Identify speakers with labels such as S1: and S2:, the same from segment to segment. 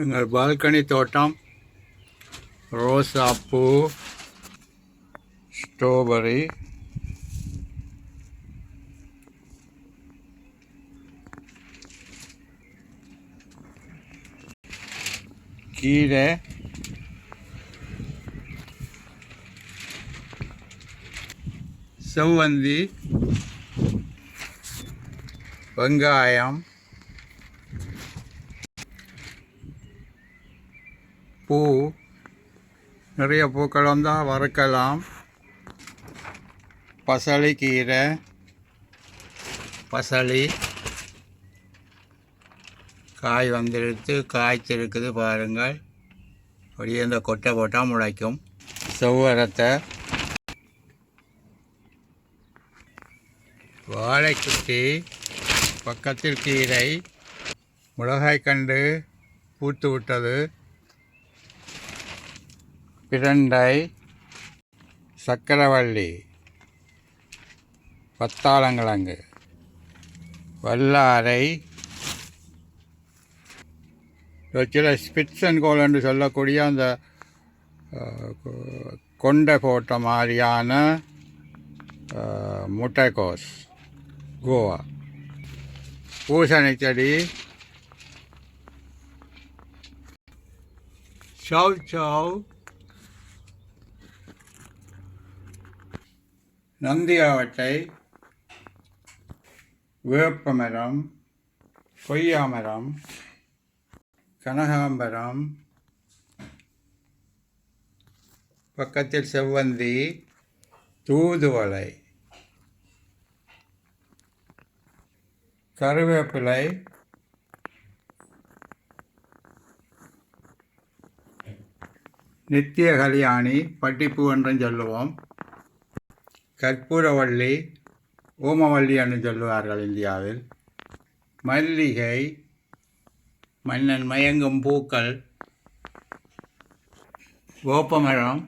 S1: எங்கள் பால்கனி தோட்டம் ரோசாப்பூ ஸ்ட்ராபெரி கீரை செவ்வந்தி வெங்காயம் பூ நிறைய பூக்கள் வந்தால் வறுக்கலாம். பசளி கீரை பசளி காய் வந்துடுத்து காய்ச்சிருக்குது பாருங்கள். அப்படியே இந்த கொட்டை போட்டால் முளைக்கும். செவ்வரத்தை. வாழைக்குட்டி பக்கத்தில் கீரை. மிளகாய் கண்டு பூத்து விட்டது. பிரண்டை சக்கரவள்ளி பத்தாளங்கிழங்கு வல்லாரை சில ஸ்பிட்சன் கோல் என்று சொல்லக்கூடிய அந்த கொண்டை போட்ட மாதிரியான முட்டைக்கோஸ் கோவா பூசணி செடி சவ் சவ் நந்தியாவட்டை வேப்பமரம் கொய்யாமரம் கனகாம்பரம் பக்கத்தில் செவ்வந்தி தூதுவளை கருவேப்பிலை நித்திய கல்யாணி பட்டிப்பூ என்றும் சொல்லுவோம். கற்பூரவள்ளி ஓமவள்ளி என்று சொல்லுவார்கள் இந்தியாவில். மல்லிகை மன்னன் மயங்கும் பூக்கள் வேப்பமரம்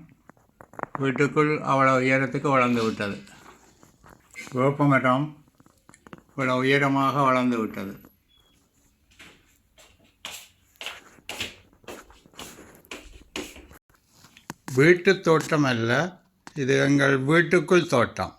S1: வீட்டுக்குள் அவ்வளோ உயரத்துக்கு வளர்ந்து விட்டது. வேப்பமரம் இவ்வளோ உயரமாக வளர்ந்து விட்டது. வீட்டு தோட்டம் அல்ல இது எங்கள் வீட்டுக்குள் தோட்டம்.